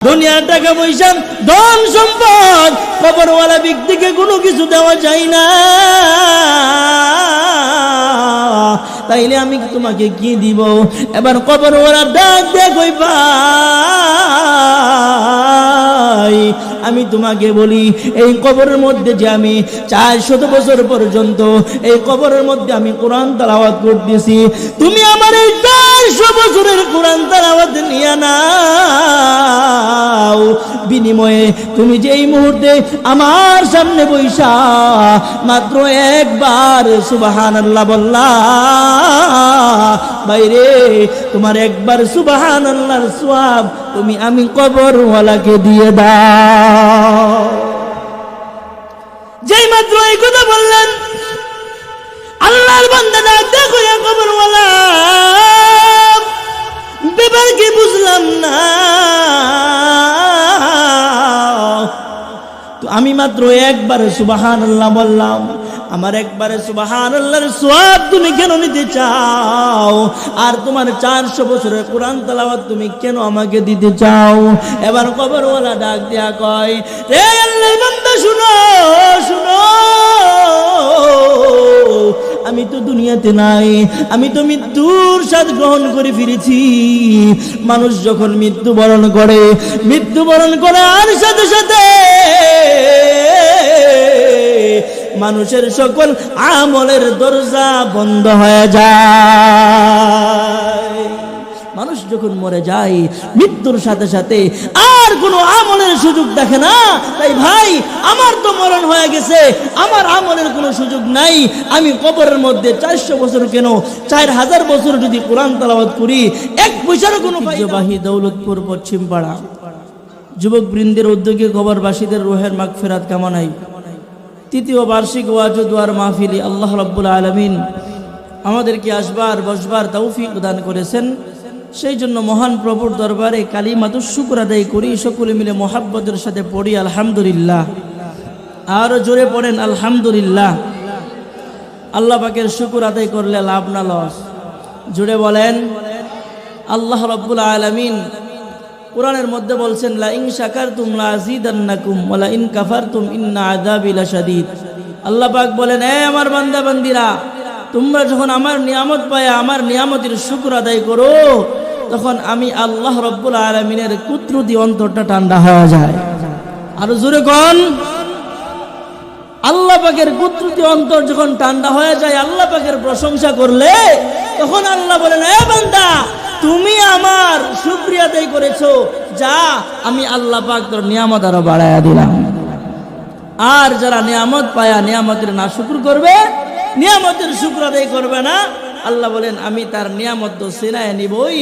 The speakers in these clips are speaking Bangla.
দুনিয়ার টাকা পয়সা, ধন সম্পদ, খবরওয়ালা ব্যক্তিকে কোনো কিছু দেওয়া যায় না। তাইলে আমি তোমাকে কি দিব? এবার কবরওয়ালা ডাক দেখ ভাই। আমি তোমাকে বলি, এই কবরের মধ্যে যে আমি চার শত বছর পর্যন্ত, এই কবরের মধ্যে আমি কোরআন তালাওয়াত করতেছি। তুমি আমার এই চারশো বছরের কোরআন তালাওয়াত নিয়ে নাও। বিনিময়ে তুমি যে এই মুহূর্তে আমার সামনে বৈশা, মাত্র একবার সুবাহান আল্লাহ বললা, বাইরে তোমার একবার সুবাহান আল্লাহর সোয়াব তুমি আমি কবরওয়ালাকে দিয়ে দাও। যেই মাত্র এই কথা বললেন, আল্লাহর বান্দা ডাক দেখো কবরওয়ালা, ব্যাপার কি বুঝলাম না। আমি মাত্র একবার সুবাহান আল্লাহ বললাম আমার একবারে সুবাহান আল্লাহর সোয়াব তুমি কেন নিতে চাও? আর তোমার চারশো বছরের কোরআন তালাওয়াত তুমি কেন আমাকে দিতে চাও? এবার কবরওয়ালা ডাক দিয়া কয়, রে আল্লাহর বান্দা, শুনো শুনো। আমি তো দুনিয়াতে নাই, আমি তো মৃত্যুর স্বাদ গ্রহণ করে ফিরেছি। মানুষ যখন মৃত্যু বরণ করে মৃত্যু বরণ করার সাথে সাথে মানুষের সকল আমলের দরজা বন্ধ হয়ে যায়। মানুষ যখন মরে যায় মৃত্যুর সাথে সাথে আর কোনো আমলের সুযোগ দেখে না। তাই ভাই আমার তো মরণ হয়ে গেছে আমার আমলের কোনো সুযোগ নাই। আমি কবরের মধ্যে চারশো বছর কেন চার হাজার বছর যদি কোরআন তালাবাদ করি এক পয়সারও কোনো ঐতিহ্যবাহী দৌলতপুর পশ্চিম পাড়া। যুবক বৃন্দের উদ্যোগে কবরবাসীদের রোহের মাগ ফেরাত কামানাই তৃতীয় বার্ষিক ওয়াজ দুয়ার মাহফিলি আল্লাহ রব্বুল আলমিন আমাদেরকে আসবার, বসবার তৌফিক দান করেছেন। সেই জন্য মহান প্রভুর দরবারে কালী মাতুর শুকুর আদায় করি, সকলে মিলে মোহাব্বতের সাথে পড়ি, আলহামদুলিল্লাহ। আরও জোরে পড়েন, আলহামদুলিল্লাহ। আল্লাহ পাকের শুকুর আদায় করলে লাভ না লস। জুড়ে বলেন, আল্লাহ রব্বুল আলমিন কোরআনের মধ্যে বলছেন লা ইন শাকারতুম লা আযীদান্নাকুম ওয়া ইন কাফারতুম ইন্না আযাবি লাশাদীদ। আল্লাহ পাক বলেন, এ আমার বান্দা বান্দিরা তোমরা যখন আমার নিয়ামত পায়, আমার নিয়ামতের শুকর আদায় করো, তখন আমি আল্লাহ রব্বুল আলমিনের কুত্রুতি অন্তরটা ঠান্ডা হয়ে যায়। আরও জোরে কন। আল্লাহ পাকের কুত্রুতি অন্তর যখন ঠান্ডা হয়ে যায়, আল্লাহ পাকের প্রশংসা করলে, তখন আল্লাহ বলেন, এ বান্দা তুমি আমার শুক্রিয়া আদায় করেছ, যা আমি আল্লাহ পাক তোর নিয়ামত আরও বাড়াইয়া দিলাম। আর যারা নিয়ামত পায়া নিয়ামতের না শুক্র করবে, নিয়ামতের শুক্র আদায় করবে না, আল্লাহ বলেন, আমি তার নিয়ামত তো সিনায় নিবই।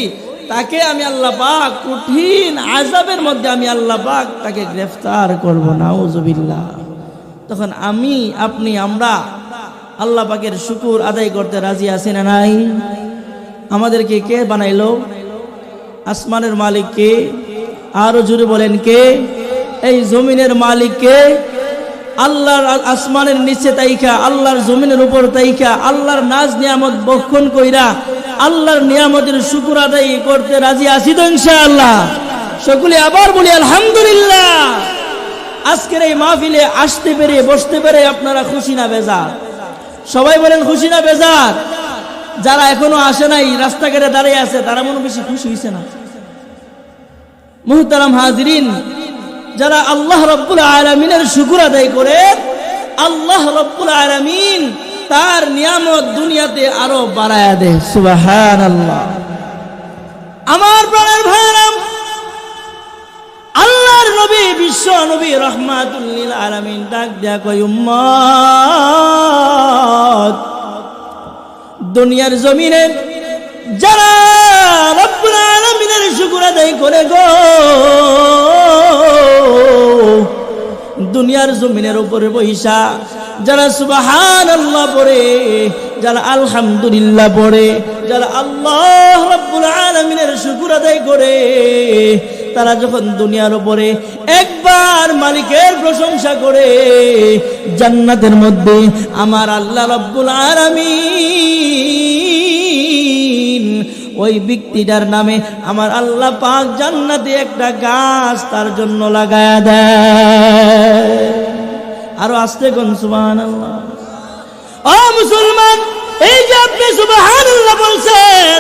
তাকে আমি আল্লাহ পাক কঠিন আজাবের মধ্যে আমি আল্লাহ পাক তাকে গ্রেফতার করব না ওজবিল্লা তখন আমি, আপনি, আমরা আল্লাহ পাকের শুকুর আদায় করতে রাজি আছি না নাই? আমাদেরকে কে বানাইলো? আসমানের মালিক কে আরও জুড়ে বলেন, কে? এই জমিনের মালিক কে আল্লাহর আসমানের নিচে তাইখা আল্লাহর জমিনের উপর তাইখা আল্লাহর নাজ নিয়ামত বক্ষণ কইরা, আল্লাহর নিয়ামতের শুকুর আদায় করতে রাজি আছি তো ইনশাআল্লাহ। সকলে আবার বলি, আলহামদুলিল্লাহ। আজকের এই মাহফিলে আসতে পেরে, বসতে পেরে আপনারা খুশি না বেজার? সবাই বলেন, খুশি না বেজার? যারা এখনও আসে নাই, রাস্তাঘাটে দাঁড়িয়ে আছে, তারা মনে বেশি খুশি হয়েছে না। মুহতারাম হাজরিন, যারা আল্লাহ রব্বুল আলমিনের শুকুর আদায় করে, আল্লাহ রব্বুল আলমিন তার নিয়ামত দুনিয়াতে আরও বাড়ায় দেয়। সুবাহান আল্লাহ আমার প্রাণের ভাইরাম, আল্লাহর নবী, বিশ্ব নবী রহমাতুল্লিল আলামিন ডাক দেয়া কই উম্মত দুনিয়ার জমিনে, যারা আলামিনের শুকর আদায় করে গো, দুনিয়ার জমিনের উপরে বৈশা, যারা সুবাহান আল্লাহ পড়ে, যারা আলহামদুলিল্লাহ পড়ে, যারা আল্লাহ রব্বুল আলমিনের শুকুর আদায় করে তারা যখন দুনিয়ার উপরে একবার মালিকের প্রশংসা করে, জান্নাতের মধ্যে আমার আল্লাহ রব্বুল আলামিন ওই ব্যক্তিটার নামে আমার আল্লাহ পাক জান্নাতে একটা গাছ তার জন্য লাগায়া দেয়। আরও আসতে কোন সুবাহান আল্লাহ ও মুসলমান, এই যে আপনি আল্লাহ বলছেন,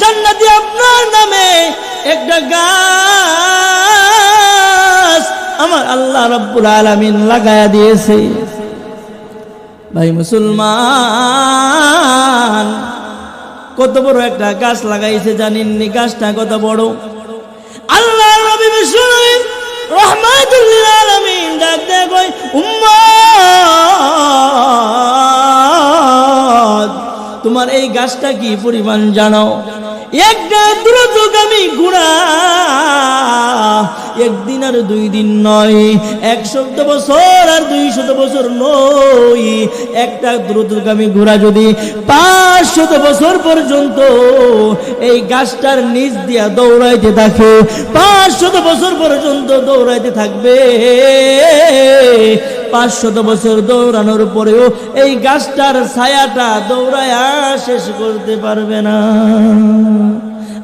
জান্নাতে আপনার নামে একটা গাছ আমার আল্লাহ রব্বুল আলামিন লাগায়া দিয়েছে। ভাই মুসলমান, কত বড় একটা গাছ লাগাইছে জানেননি গাছটা কত বড়? আল্লাহ নবী বিষ্ণু রহমাতুল্লিল আলামিন ডাক দেয় কই তোমার এই গাছটা কি পরিমাণ জানো? একটা দ্রুতগামী ঘোড়া একদিন আর দুই দিন নয়, এক শত বছর আর দুই শত বছর নয়। একটা দ্রুতগামী ঘোড়া যদি পাঁচ শত বছর পর্যন্ত এই গাছটার নিচ দিয়া দৌড়াইতে থাকে, পাঁচ শত বছর পর্যন্ত দৌড়াইতে থাকবে। পাঁচশত বছর দৌড়ানোর পরেও এই গাছটার ছায়াটা দৌড়ায়া শেষ করতে পারবে না।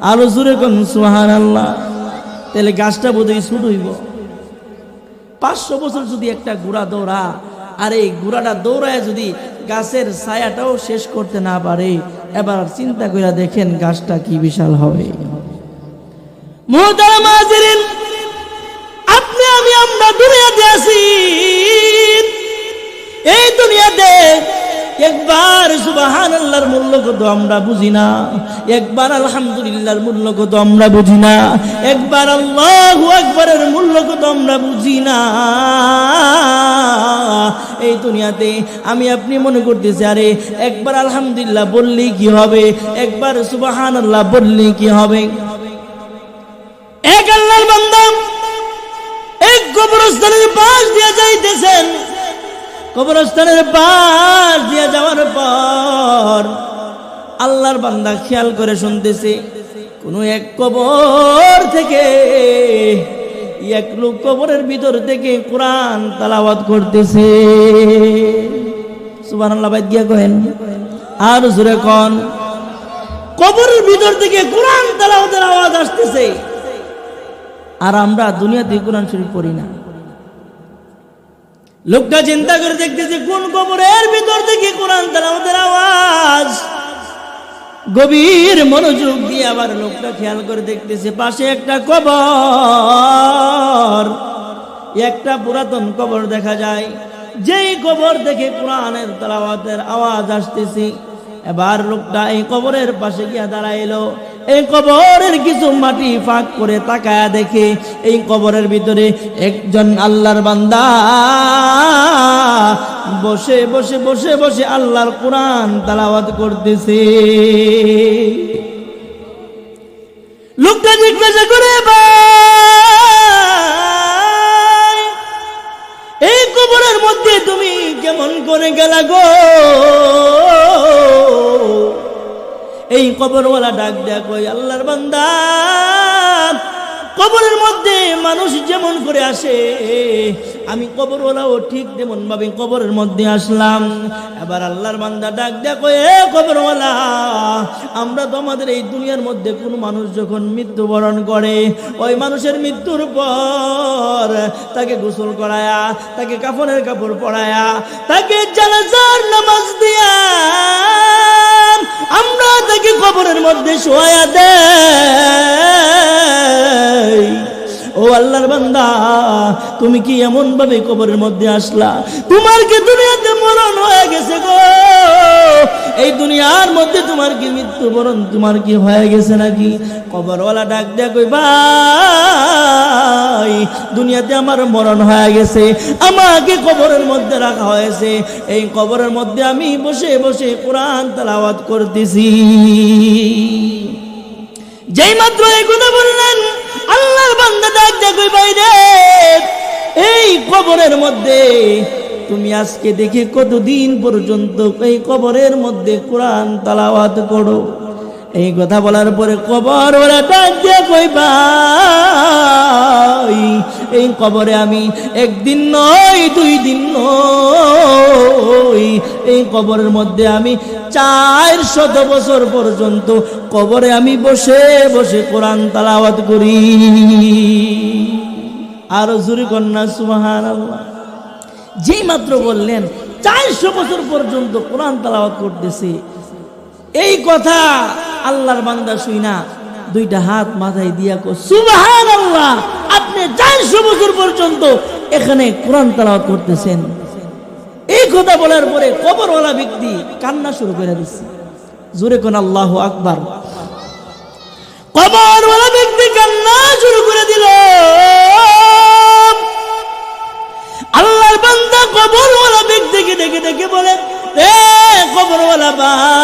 আরও জুড়ে কোন সুহান আল্লাহ তাহলে গাছটা বোধহয় ছুট হইব। পাঁচশো বছর যদি একটা ঘোড়া দৌড়া, আর এই ঘোড়াটা দৌড়ায় যদি গাছের ছায়াটাও শেষ করতে না পারে, এবার চিন্তা করে দেখেন গাছটা কি বিশাল হবে। আপনি আমি আমরা দুনিয়াতে আছি। এই দুনিয়াতে একবার সুবাহান আল্লাহর মূল্য কত আমরা বুঝি না? একবার আলহামদুলিল্লাহর মূল্য কত আমরা বুঝি না? একবার আল্লাহ একবারের মূল্য কত আমরা বুঝি না? এই দুনিয়াতে আমি আপনি মনে করতেছি, আরে একবার আলহামদুলিল্লাহ বললেই কি হবে? একবার সুবাহান আল্লাহ বললেই কি হবে? এক আল্লাহর বান্দা এক কবরস্থানের পাশ দিয়ে যাইতেছেন। কবরস্থানের পাশ দিয়ে যাওয়ার পর আল্লাহর বান্দা খেয়াল করে শুনতেছে, কোন এক কবর থেকে এক লোক কবরের ভিতর থেকে কোরআন তালাওয়াত করতেছে। সুবহানাল্লাহ বাইদ গিয়া কহেন, আর জোরে কন, কবরের ভিতর থেকে কোরআন তালাওয়াতের আওয়াজ আসতেছে। আর আমরা দুনিয়াতে কোরআন শরীফ পড়ি না। লোকটা চিন্তা করে দেখতেছে, কোন কবরের ভিতর থেকে কোরআন তালাওয়াতের আওয়াজ? গভীর মনোযোগ দিয়ে আবার লোকটা খেয়াল করে দেখতেছে, পাশে একটা কবর, একটা পুরাতন কবর দেখা যায়। যেই কবর দেখে কোরআনের তালাওয়াতের আওয়াজ আসতেছে, এবার লোকটা এই কবরের পাশে গিয়া দাঁড়াইলো। এই কবরের কিছু মাটি ফাঁক করে তাকায় দেখে, এই কবরের ভিতরে একজন আল্লাহর বান্দা বসে বসে বসে বসে আল্লাহর কোরআন তালাওয়াত করতেছে। লোকটা জিজ্ঞাসা করে এই কবরের মধ্যে তুমি কেমন করে গেলা গো? এই কবরওয়ালা ডাক দেয়া কই আল্লাহর বান্দা। কবরের মধ্যে মানুষ যেমন করে আসে, আমি কবরওয়ালাও ঠিক তেমন ভাবে কবরের মধ্যে আসলাম। এবার আল্লাহর বান্দা ডাক কই এ কবরওয়ালা, আমরা তো আমাদের এই দুনিয়ার মধ্যে কোনো মানুষ যখন মৃত্যুবরণ করে, ওই মানুষের মৃত্যুর পর তাকে গোসল করায়া, তাকে কাফনের কাপড় পরায়া, তাকে জানাজার নামাজ দিয়া আমরা তাকে কবরের মধ্যে শোয়া দেয় ও আল্লাহর বান্দা, তুমি কি এমন ভাবে কবরের মধ্যে আসলা? তোমার কি দুনিয়াতে মরণ হয়ে গেছে গো? এই দুনিয়ার মধ্যে তোমার কি মৃত্যু মৃত্যুবরণ, তোমার কি হয়ে গেছে নাকি? কবরওয়ালা ডাক কই ভাই দুনিয়াতে আমার মরণ হয়ে গেছে। আমাকে কবরের মধ্যে রাখা হয়েছে। এই কবরের মধ্যে আমি বসে বসে কোরআন তালাওয়াত করতেছি। যেই মাত্র এই কথা বললেন, আল্লাহর বান্দা দেখো বাইরে এই কবরের মধ্যে তুমি আজকে দেখে কতদিন পর্যন্ত এই কবরের মধ্যে কোরআন তালাওয়াত করো? এই কথা বলার পরে কবর ওরা দিয়ে কই ভাই? এই কবরে আমি একদিন নয় দুই দিন নয় এই কবরের মধ্যে আমি চার শত বছর পর্যন্ত কবরে আমি বসে বসে কোরআন তালাওয়াত করি। আরও জুরি কন্যা সুমাহান যেই মাত্র বললেন চারশো বছর পর্যন্ত কোরআন তালাওয়াত করতেছে। এই কথা আল্লাহর বান্দা শুই না। দুইটা হাত মাথায় দিয়া কো সুবহান আল্লাহ আপনি চারশো বছর পর্যন্ত। এখানে কোরআন তালাওয়াত করতেছেন। এই কথা বলার পরে কবরওয়ালা ব্যক্তি কান্না শুরু করে দিচ্ছে। জোরে কোন আল্লাহ আকবার। কবরওয়ালা ব্যক্তি কান্না শুরু করে দিল। আল্লাহর বান্দা কবরওয়ালা ব্যক্তিকে ডেকে ডেকে বলে এ কবরওয়ালা ভাই,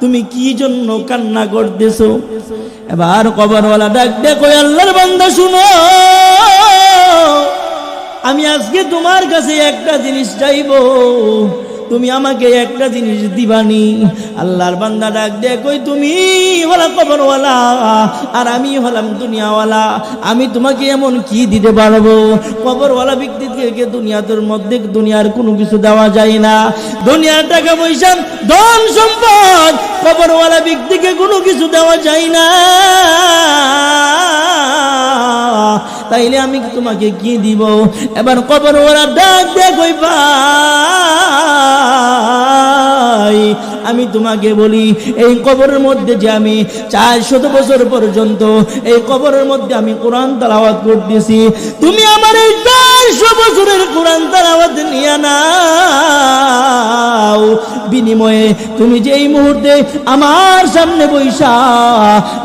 তুমি কি জন্য কান্না করতেছো? এবার কবরওয়ালা ডাক দেখো আল্লাহর বান্দা, শুনো। আমি আজকে তোমার কাছে একটা জিনিস চাইব। তুমি আমাকে একটা জিনিস দিবানি। আল্লাহর বান্দা ডাক দে, কই তুমি? হলা কবরওয়ালা। আর আমি হলাম দুনিয়াওয়ালা। আমি তোমাকে এমন কি দিতে পারব? কবরওয়ালা ব্যক্তিকে দুনিয়াদের মধ্যে দুনিয়ার কোনো কিছু দেওয়া যায় না। দুনিয়ার টাকা পয়সা, ধন সম্পদ কবরওয়ালা ব্যক্তিকে কোনো কিছু দেওয়া যায় না। তাইলে আমি তোমাকে কি দিব? এবার কবর ওরা ডাক দেখ আমি তোমাকে বলি, এই কবরের মধ্যে যে আমি চার শত বছর পর্যন্ত, এই কবরের মধ্যে আমি কোরআন তালাওয়াত করতেছি। তুমি আমার এই চারশো বছরের কোরআন তালাওয়াত নিয়ে নাও। বিনিময়ে তুমি যে এই মুহূর্তে আমার সামনে বৈশা,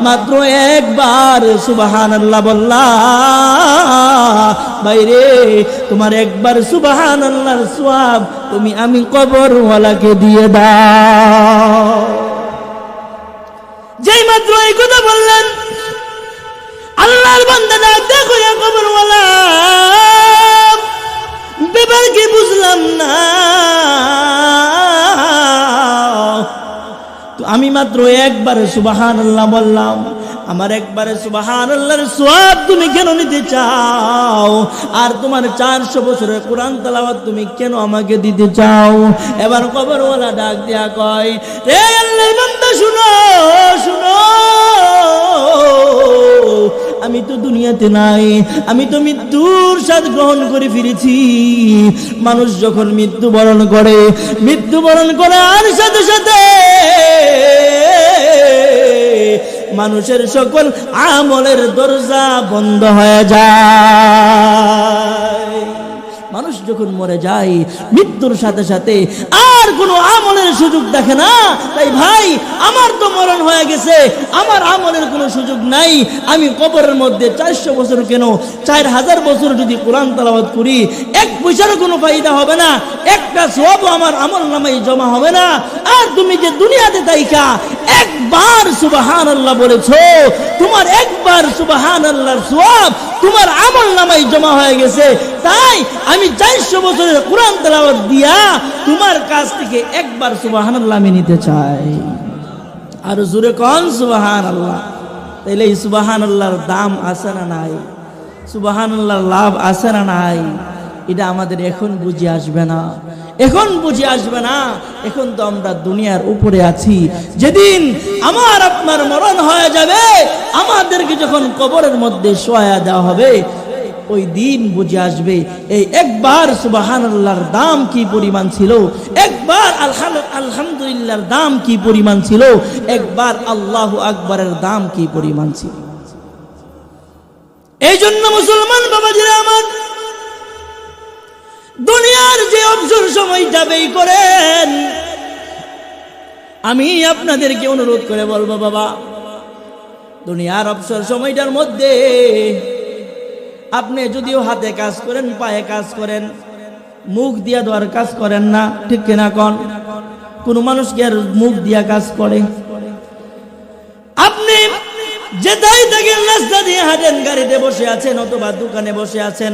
মাত্র একবার সুবাহান আল্লাহ বললা, বাইরে তোমার একবার সুবাহান আল্লাহর সোয়াব তুমি আমি কবরওয়ালাকে দিয়ে দাও। যেই মাত্র এই কথা বললেন, আল্লাহর বান্দা ডাক, দেখো কবরওয়ালা, ব্যাপার কি বুঝলাম না? আমি মাত্র একবার সুবাহান আল্লাহ বললাম আমার একবারে সুবাহান আল্লাহর সোয়াব তুমি কেন নিতে চাও? আর তোমার চারশো বছরের কোরআন তালাবাদ তুমি কেন আমাকে দিতে চাও? এবার কবরওয়ালা ডাক দেয়া কয় রে আল্লাহর বান্দা, শুনো শুনো। আমি তো দুনিয়াতে নাই, আমি তো মৃত্যুর স্বাদ গ্রহণ করে ফিরেছি। মানুষ যখন মৃত্যুবরণ করে মৃত্যুবরণ করে আর সাথে সাথে মানুষের সকল আমলের দরজা বন্ধ হয়ে যায়। মানুষ যখন মরে যায়, মৃত্যুর সাথে সাথে আর কোনো আমলের সুযোগ দেখে না। তাই ভাই, আমার তো মরণ হয়ে গেছে, আমার আমলের কোনো সুযোগ নাই। আমি কবরের মধ্যে চারশো বছর কেন, চার হাজার বছর যদি কোরআন তালাবাদ করি, এক পয়সারও কোনো ফায়দা হবে না, একটা সব আমার আমল নামাই জমা হবে না। আর তুমি যে দুনিয়াতে তাইকা একবার সুবাহান আল্লাহ বলেছ, তোমার একবার সুবাহান আল্লাহর সোয়াব তোমার আমল নামাই জমা হয়ে গেছে। তাই আমি চারশো বছরের কোরআন তেলাওয়াত দিয়া তোমার কাছ থেকে একবার সুবাহান আল্লাহ আমি নিতে চাই। আর জুড়ে কন সুবাহান আল্লাহ তাইলে এই সুবাহান আল্লাহর দাম আছে না নাই? সুবাহান আল্লাহর লাভ আছে না নাই? এটা আমাদের এখন বুঝে আসবে না। এখন বুঝে আসবে না, এখন তো আমরা দুনিয়ার উপরে আছি। যেদিন আমার আপনার মরণ হয়ে যাবে, আমাদেরকে যখন কবরের মধ্যে শোয়া দেওয়া হবে, ওই দিন বুঝে আসবে, এই একবার সুবাহান আল্লাহর দাম কি পরিমাণ ছিল, একবার আলহাম- আলহামদুলিল্লাহর দাম কি পরিমাণ ছিল, একবার আল্লাহ আকবরের দাম কি পরিমাণ ছিল। এই জন্য মুসলমান বাবাজিরা আমার দুনিয়ার যে অবসর সময়টা ব্যয় করেন, আমি আপনাদেরকে অনুরোধ করে বলব, বাবা, দুনিয়ার অবসর সময়টার মধ্যে আপনি যদিও হাতে কাজ করেন, পায়ে কাজ করেন, মুখ দিয়া দেওয়ার কাজ করেন না, ঠিক কিনা কন? কোন মানুষ কি আর মুখ দিয়া কাজ করে। আপনি যেটাই থাকেন, রাস্তা দিয়ে হাঁটেন, গাড়িতে বসে আছেন অথবা দোকানে বসে আছেন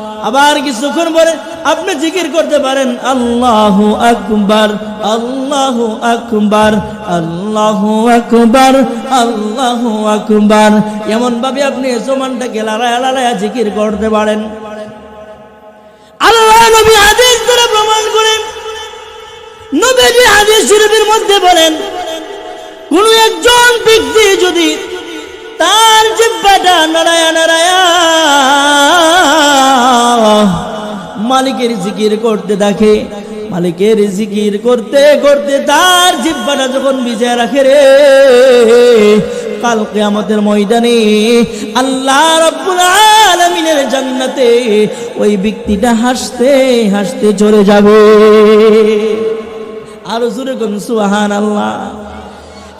আবার কিছুক্ষণ পরে আপনি জিকির করতে পারেন, আল্লাহু আকবার আল্লাহু আকবার আল্লাহু আকবার আল্লাহু আকবার। এমন ভাবে আপনি জমানটাকে লড়াইয়া লড়াইয়া জিকির করতে পারেন। আল্লাহ নবী হাদিস করে প্রমাণ করেন। নবীজি হাদিস শরীফের মধ্যে বলেন, কোন একজন ব্যক্তি যদি তার জিব্বাটা নারায়া নারায়া মালিকের জিকির করতে দেখে মালিকের জিকির করতে করতে তার জিব্বাটা যখন বিজয় রাখে রে কালকে আমাদের ময়দানে আল্লাহ রাব্বুল আলামিনের জান্নাতে ওই ব্যক্তিটা হাসতে হাসতে চলে যাবে। আরও জোরে কোন সুবহান আল্লাহ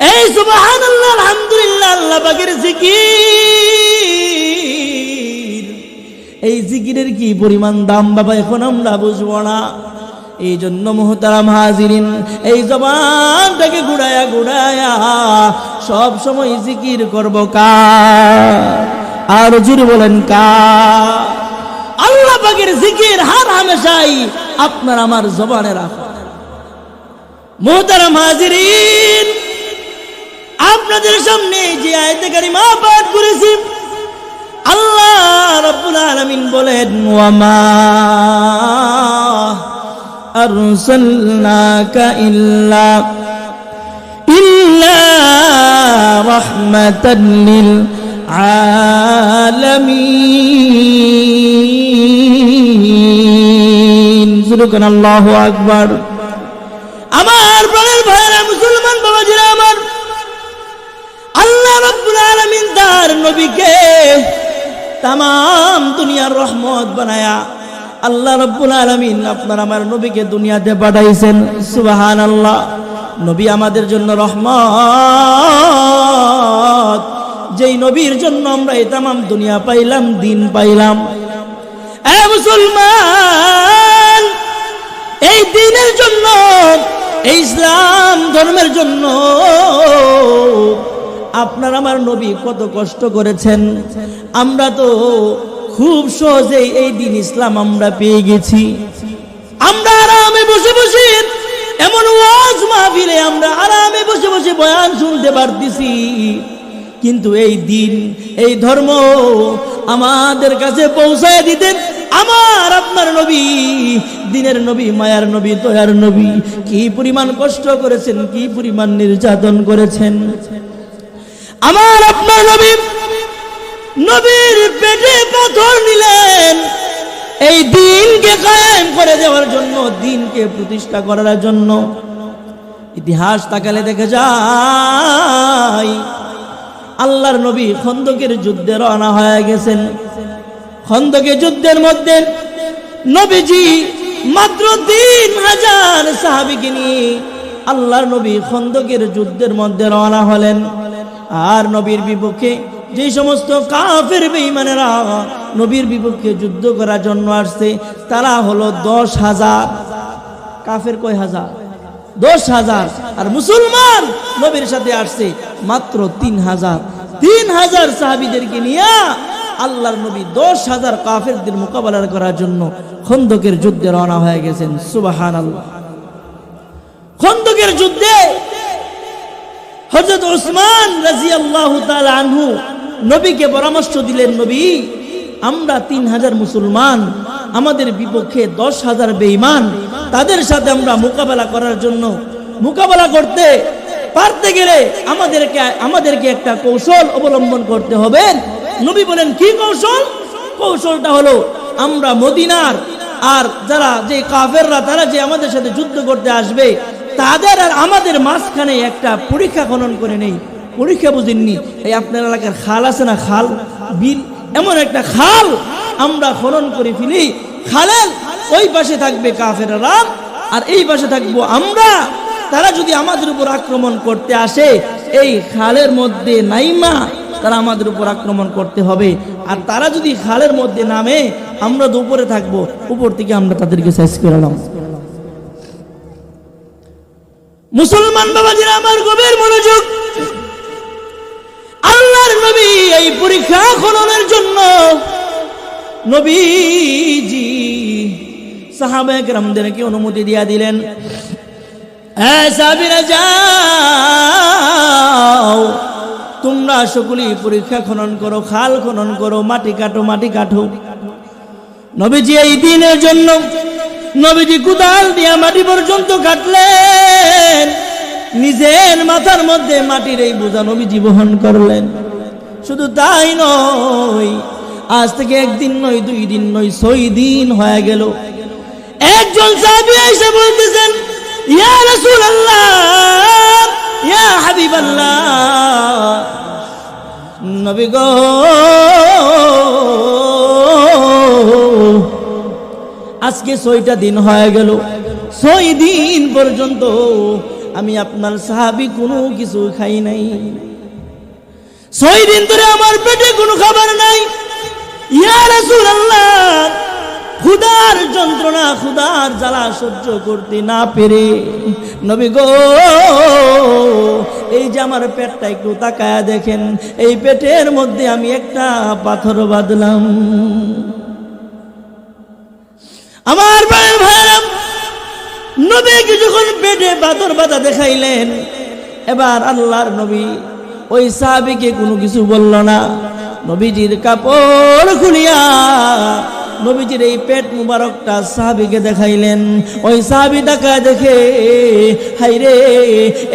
এই সুবহান আল্লাহ আলহামদুলিল্লাহ, আল্লাহ পাকের জিকির। এই জিকিরের কি পরিমাণ দাম বাবা, এখন আমরা বুঝব না। এই জন্য মোহতারাম হাজিরিন, এই জবানটাকে ঘুরায়া ঘুরায়া সব সময় জিকির করব কা? আর জুড়ে বলেন কা? আল্লাহ পাকের জিকির হার হামেশাই আপনার আমার জবানে রাখা মোহতারাম হাজিরিন আপনাদের সামনে যে আয়তে কারিমা পাঠ করেছি, আল্লাহ রাব্বুল আলামিন বলেন, ওয়ামা আরসালনাকা ইল্লা ইল্লা রাহমাতান লিল আলামিন। জুরুকান আল্লাহু আকবার। আমার প্রাণের ভাইয়েরা, মুসলমান বাবাজিরা আমার আল্লাহ রাব্বুল আলামিন তার নবীকে তাম দুনিয়ার রহমত বানায়া আল্লাহ রাব্বুল আলামিন আপনার আমার নবীকে দুনিয়াতে পাঠাইছেন। সুবহানাল্লাহ। নবী আমাদের জন্য রহমত। যেই নবীর জন্য আমরা এই তাম দুনিয়া পাইলাম, দিন পাইলাম। মুসলমান, এই দিনের জন্য, এই ইসলাম ধর্মের জন্য আপনার আমার নবী কত কষ্ট করেছেন। আমরা তো খুব সহজেই এই দিন ইসলাম আমরা পেয়ে গেছি। আমরা আরামে বসে বসে এমন ওয়াজ মাহফিলে আমরা আরামে বসে বসে বয়ান শুনতে পারতেছি। কিন্তু এই দিন, এই ধর্ম আমাদের কাছে পৌঁছায় দিতেন আমার আপনার নবী, দিনের নবী, মায়ার নবী, দয়ার নবী। কি পরিমাণ কষ্ট করেছেন, কি পরিমাণ নির্যাতন করেছেন। আমার আপনার নবী, নবীর পেটে পাথর নিলেন। এই দিনকে কায়েম করে দেওয়ার জন্য, দিনকে প্রতিষ্ঠা করার জন্য। ইতিহাস তাকালে দেখে যায় আল্লাহর নবী খন্দকের যুদ্ধে রওনা হয়ে গেছেন। খন্দকের যুদ্ধের মধ্যে নবীজি মাত্র তিন হাজার সাহাবিকে নিয়ে আল্লাহর নবী খন্দকের যুদ্ধের মধ্যে রওনা হলেন। আর নবীর বিপক্ষে যে সমস্ত কাফের বেঈমানেরা নবীর বিপক্ষে যুদ্ধ করার জন্য আসছে, তারা হলো দশ হাজার। কাফের কয় হাজার? দশ হাজার। আর মুসলমান নবীর সাথে আসছে মাত্র তিন হাজার। তিন হাজার সাহাবিদেরকে নিয়ে আল্লাহর নবী দশ হাজার কাফেরদের মোকাবেলা করার জন্য খন্দকের যুদ্ধে রওনা হয়ে গেছেন। সুবাহান আল্লাহ খন্দকের যুদ্ধে হজরত ওসমান রাজি আল্লাহ আনহু নবীকে পরামর্শ দিলেন, নবী, আমরা তিন হাজার মুসলমান, আমাদের বিপক্ষে দশ হাজার বেঈমান, তাদের সাথে আমরা মোকাবেলা করার জন্য মোকাবেলা করতে পারতে গেলে আমাদেরকে আমাদেরকে একটা কৌশল অবলম্বন করতে হবে। নবী বলেন, কি কৌশল? কৌশলটা হলো, আমরা মদিনার আর যারা যে কাফেররা, তারা যে আমাদের সাথে যুদ্ধ করতে আসবে তাদের আর আমাদের মাঝখানে একটা পরীক্ষা খনন করে নেই। পরীক্ষা বুঝেননি। এই আপনার এলাকার খাল আছে না খাল? বিল? এমন একটা খাল আমরা খনন করে ফেলি। খালের ওই পাশে থাকবে কাফেরা আর এই পাশে থাকব আমরা। তারা যদি আমাদের উপর আক্রমণ করতে আসে, এই খালের মধ্যে নাইমা, তারা আমাদের উপর আক্রমণ করতে হবে। আর তারা যদি খালের মধ্যে নামে, আমরা তো উপরে থাকব। উপর থেকে আমরা তাদেরকে শেষ করে নাম মুসলমান বাবাজিরা আমার গভীর মনোযোগ। আল্লাহর নবী এই পরীক্ষা খননের জন্য নবীজি সাহাবায়ে গ্রামদেরকে অনুমতি দিয়া দিলেন। যাও। তোমরা সকলি পরীক্ষা খনন করো, খাল খনন করো, মাটি কাটো মাটি কাটো। নবীজি, এই দিনের জন্য নবীজি কুদাল দিয়া মাটি পর্যন্ত কাটলেন। নিজের মাথার মধ্যে মাটির এই বোঝা নবীজি বহন করলেন। শুধু তাই নয়, আজ থেকে একদিন নয়, দুই দিন নয়, ছয় দিন হয়ে গেল। একজন সাহাবী এসে বলতেছেন, ইয়া রাসূলুল্লাহ, ইয়া হাবিবাল্লাহ। নবী গো আজকে ছয়টা দিন হয়ে গেল। ছয় দিন পর্যন্ত আমি আপনার সাহাবি কোনো কিছু খাই নাই। ছয় দিন ধরে আমার পেটে কোনো খাবার নাই। ক্ষুধার যন্ত্রণা, ক্ষুধার জ্বালা সহ্য করতে না পেরে। নবী গো, এই যে আমার পেটটা একটু তাকায়া দেখেন, এই পেটের মধ্যে আমি একটা পাথর বাঁধলাম। আমার ভাইয়ের ভাইরাম নবীকে যখন পেটে পাথর বাধা দেখাইলেন, এবার আল্লাহর নবী ওই সাহাবিকে কোনো কিছু বলল না। নবীজির কাপড় খুলিয়া নবীজির এই পেট মুবারকটা সাহাবিকে দেখাইলেন। ওই সাহাবি দেখা দেখে হাইরে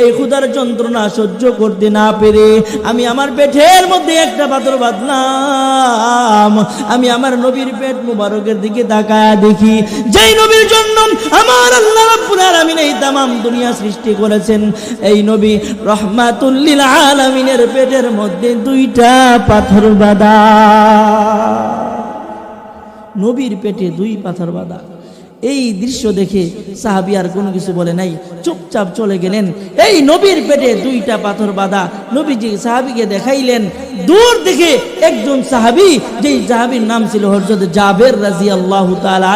এই ক্ষুধার যন্ত্রণা সহ্য করতে না পেরে আমি আমার পেটের মধ্যে একটা পাথর বাঁধলাম। আমি আমার নবীর পেট মুবারকের দিকে তাকায় দেখি, যেই নবীর জন্য আমার আল্লাহ রাব্বুল আলামিন এই তামাম দুনিয়া সৃষ্টি করেছেন, এই নবী রহমাতুল্লিল আলামিনের পেটের মধ্যে দুইটা পাথর বাঁধা। নবীর পেটে দুই পাথর বাঁধা। এই দৃশ্য দেখে সাহাবি আর কোনো কিছু বলে নাই। চুপচাপ চলে গেলেন। এই নবীর পেটে দুইটা পাথর বাঁধা। নবীজি সাহাবিকে দেখাইলেন। দূর থেকে একজন সাহাবি, যেই সাহাবির নাম ছিল হরজত জাবের রাজি আল্লাহ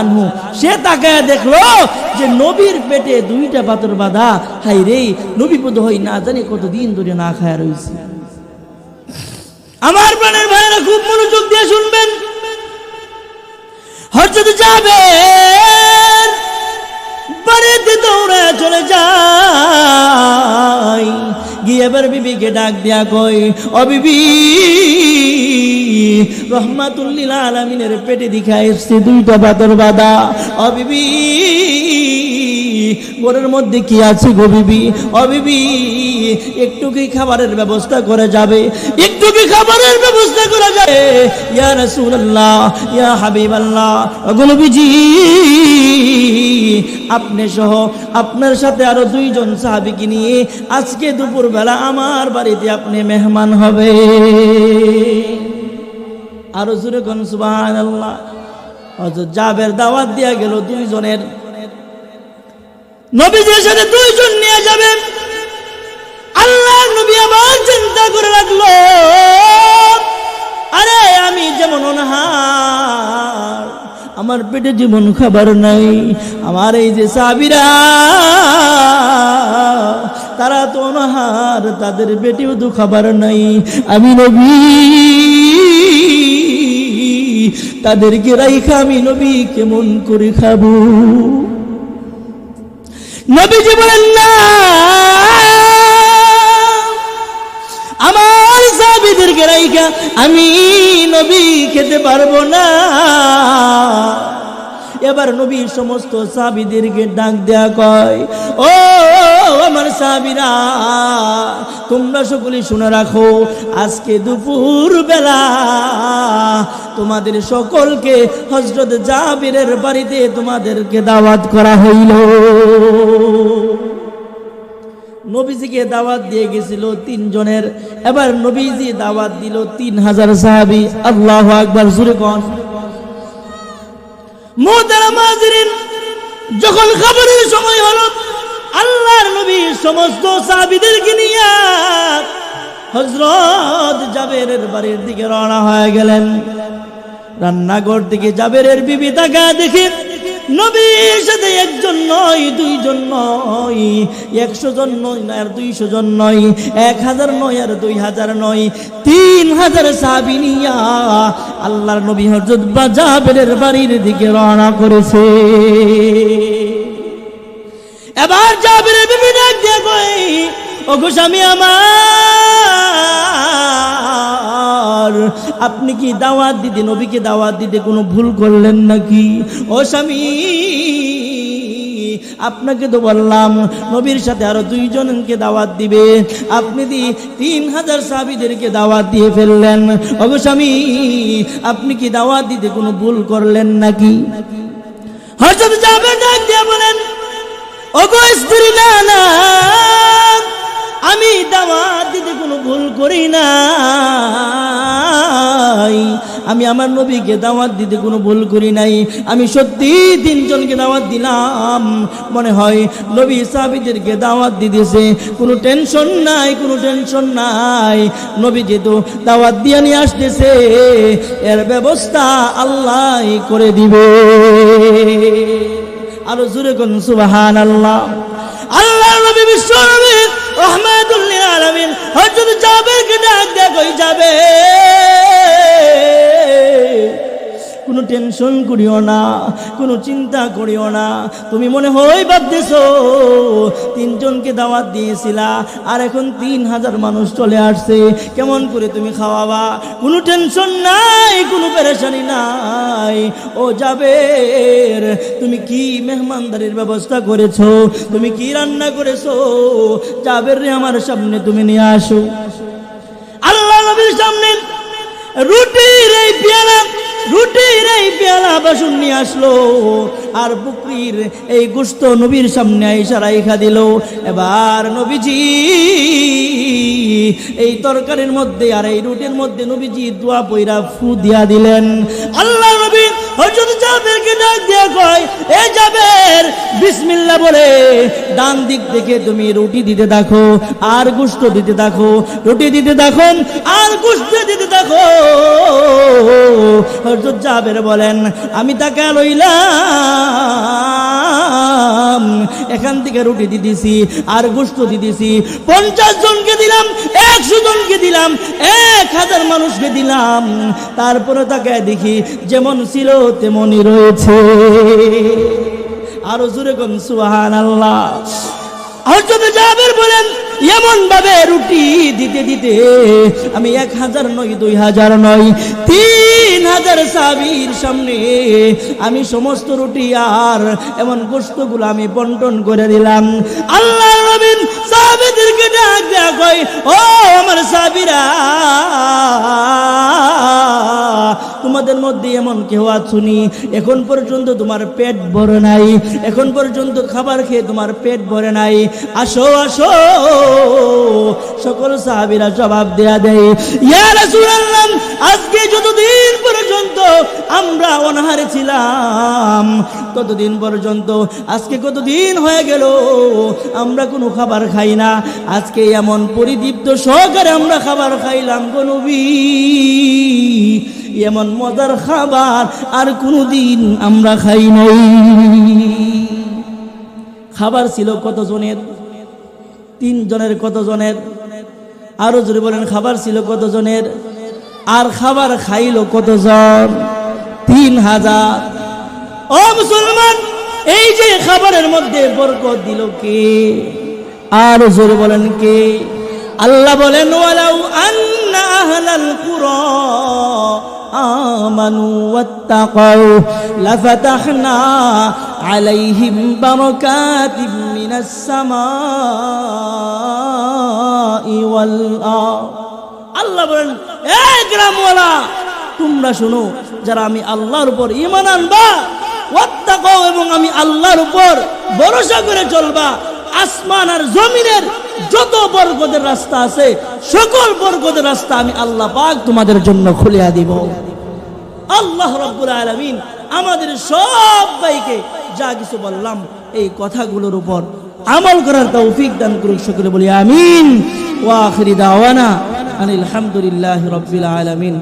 আনহু, সে তাকায় দেখল যে নবীর পেটে দুইটা পাথর বাঁধা। হাই রে, নবী বোধ হয় না জানি কতদিন ধরে না খায়া রয়েছে আমার প্রাণের ভাইয়েরা, খুব মনোযোগ দিয়ে শুনবেন। হজরত যাবে বাড়িতে দৌড়ে চলে যাই গিয়ে এবার বিবিকে ডাক দিয়া কই ও রহমাতুল্লিল আলমিনের পেটে দিখা এসছে দুইটা বাদর বাদা। ও বিবি মধ্যে কি আছে গো বিবি? ও বিবি, একটু কি খাবারের ব্যবস্থা করে যাবে? একটু কি খাবারের ব্যবস্থা করা যাবে? ইয়া রাসূলুল্লাহ, ইয়া হাবিবাল্লাহ, ওগো নবীজি, আপনি সহ আপনার সাথে আরও দুইজন সাহাবীকে নিয়ে আজকে দুপুরবেলা আমার বাড়িতে আপনি মেহমান হবে। আরও জোরে কোন জাবের দাওয়াত দিয়া গেল দুইজনের। দুইজন নিয়ে আল্লাহ নবী চিন্তা আরে আমি যেমন অনাহার আমার পেটে জীবন খাবার নাই। আমার এই যে সাবিরা, তারা তো অনাহার, তাদের পেটেও তো খাবার নাই। আমি নবী, তাদেরকে রাইখা আমি নবী কেমন করে খাব? নবীজি বলেন, না। সাবিদেরকে রাইখা আমি নবী খেতে পারব না। এবার নবী সমস্ত সাবিদেরকে ডাক দেয়া কয়, ও আমার সাবিরা তোমরা সকলে শুনে রাখো, আজকে দুপুর বেলা তোমাদের সকলকে হজরত জাবিরের বাড়িতে তোমাদেরকে দাওয়াত করা হইল। নবীজিকে দাওয়াত দিয়ে গেছিল তিনজনের। এবার নবীজি দাওয়াত দিল তিন হাজার সাহাবি। আল্লাহ আকবার জুড়ে কন। যখন খাবারের সময় হলো, আল্লাহর নবী সমস্ত সাহাবিদেরকে নিয়ে হজরত জাবেরের বাড়ির দিকে রওনা হয়ে গেলেন। রান্নাঘর থেকে জাবেরের বিবি তাকা দেখে নবীর সাথে একজন নয়, দুইজন নয়। একশো জন নয় আর দুইশো জন নয়, এক হাজার নয় আর দুই হাজার নয়, তিন হাজার সাবিনিয়া আল্লাহর নবী হজরত বাজাবের বাড়ির দিকে রওনা করেছে। এবার জাবির বিবি ডাক দিয়ে ও গো স্বামী আমার আপনি কি দাওয়াত দিতে, নবীকে দাওয়াত দিতে কোনো ভুল করলেন নাকি? ও স্বামী, আপনাকে তো বললাম, নবীর সাথে আরও দুইজনকে দাওয়াত দিবে। আপনি দি তিন হাজার সাহাবিদেরকে দাওয়াত দিয়ে ফেললেন। ওগো স্বামী, আপনি কি দাওয়াত দিতে কোনো ভুল করলেন নাকি? হজরত যাবে বলেন, ওগো স্ত্রী, না না। আমি দাওয়াত দিতে কোনো ভুল করি না আমি আমার নবীকে দাওয়াত দিতে কোনো ভুল করি নাই। আমি সত্যি তিনজনকে দাওয়াত দিলাম। মনে হয় নবী সাহাবিদেরকে দাওয়াত দিতেছে। কোনো টেনশন নাই, কোনো টেনশন নাই। নবী যেহেতু দাওয়াত দিয়ে নিয়ে আসতেছে, এর ব্যবস্থা আল্লাহ করে দিবে। আরও জুড়ে কোন সুবাহান আল্লাহ আল্লাহ নবী বিশ্ব নবী রহমাতুল্লিল আলামিন। হযরত জাবেরকে ডাক দেয়া কই যাবে। কোনো টেনশন করিও না, কোনো চিন্তা করিও না। তুমি মনে হয় ভাবতেছো, তিনজনকে দাওয়াত দিয়েছিলা, আর এখন তিন হাজার মানুষ চলে আসছে, কেমন করে তুমি খাওয়াবা? কোনো টেনশন নাই, কোনো পেরেশানি নাই। ও যাবের তুমি কি মেহমানদারির ব্যবস্থা করেছ? তুমি কি রান্না করেছ? যাবের রে আমার সামনে তুমি নিয়ে আসো। আল্লাহ নবীর সামনে রুটির এই পেয়ালা রুটির এই পেয়ালা বাসন নিয়ে আসলো আর বুকরির এই গুস্ত নবীর সামনে আইসা রাইখা দিল। এবার নবীজি এই তরকারির মধ্যে আর এই রুটির মধ্যে নবীজি দোয়া পইরা ফু দিয়া দিলেন। আল্লাহ নবী হযরত জাবেরকে ডাক দিয়া কয়, এ জাবের, বিসমিল্লাহ বলে, ডান দিক থেকে তুমি রুটি দিতে দেখো আর গুস্ত দিতে দেখো রুটি দিতে দেখো আর গুস্ত দিতে দেখো হযরত জাবের বলেন, আমি তাকে লইলাম, এখান থেকে রুটি দিতেছি, আর গোস্ত দিতেছি। পঞ্চাশ জনকে দিলাম, একশো জনকে দিলাম, এক হাজার মানুষকে দিলাম। তারপরে তাকে দেখি, যেমন ছিল তেমনই রয়েছে। আরও জোরে কোন সুহান বলেন এমন ভাবে রুটি দিতে দিতে আমি এক হাজার নয়, দুই হাজার নয়, তিন হাজার সাবির সামনে আমি সমস্ত রুটি আর এমন গোস্তগুলো আমি বন্টন করে দিলাম। আল্লাহ নবীন সাহাবিদেরকে ডাক কয়, ও আমার সাবিরা তোমাদের মধ্যে এমন কেউ আছুনি? এখন পর্যন্ত তোমার পেট ভরে নাই। এখন পর্যন্ত খাবার খেয়ে তোমার পেট ভরে নাই। আসো আসো। সকল সাহাবীরা জবাব দেয়া দেয় আজকে যতদিন পর্যন্ত আমরা অনাহারে ছিলাম, ততদিন পর্যন্ত, আজকে কতদিন হয়ে গেল, আমরা কোনো খাবার খাই না। আজকে এমন পরিদীপ্ত সহকারে আমরা খাবার খাইলাম নবী। এমন মজার খাবার আর কোনোদিন আমরা খাই নাই। খাবার ছিল কতজনের? তিন জনের কতজনের? আরও জোরে বলেন, খাবার ছিল কতজনের? আর খাবার খাইলো কতজন? তিন হাজার। ও মুসলমান, এই যে খাবারের মধ্যে বরকত দিল কে? আর জোরে বলেন কে? আল্লাহ বলেন, ওয়ালাউ আন্না আহলাল কুরা। ওয়াত্তাকাউ লাফাতাহনা আলাইহিম বারাকাতিম মিনাস সামাই ওয়াল আরদ আল্লাহ বলেন এই গ্রামওয়ালা, তোমরা শোনো, যারা আমি আল্লাহর উপর ঈমান আনবা ওয়াত্তাকাও এবং আমি আল্লাহর উপর ভরসা করে চলবা আসমান আর জমিনের যত বরকতের রাস্তা আছে, সকল বরকতের রাস্তা আমি আল্লাহ পাক তোমাদের জন্য খুলিয়া দিব। আল্লাহ রব্বুল আলামিন আমাদের সবাইকে যা কিছু বললাম, এই কথাগুলোর উপর আমল করার তৌফিক দান করুক সকলে বলি আমিন। ওয়া আখিরি দাওয়ানা আনিল হামদুলিল্লাহি রাব্বিল আলামিন।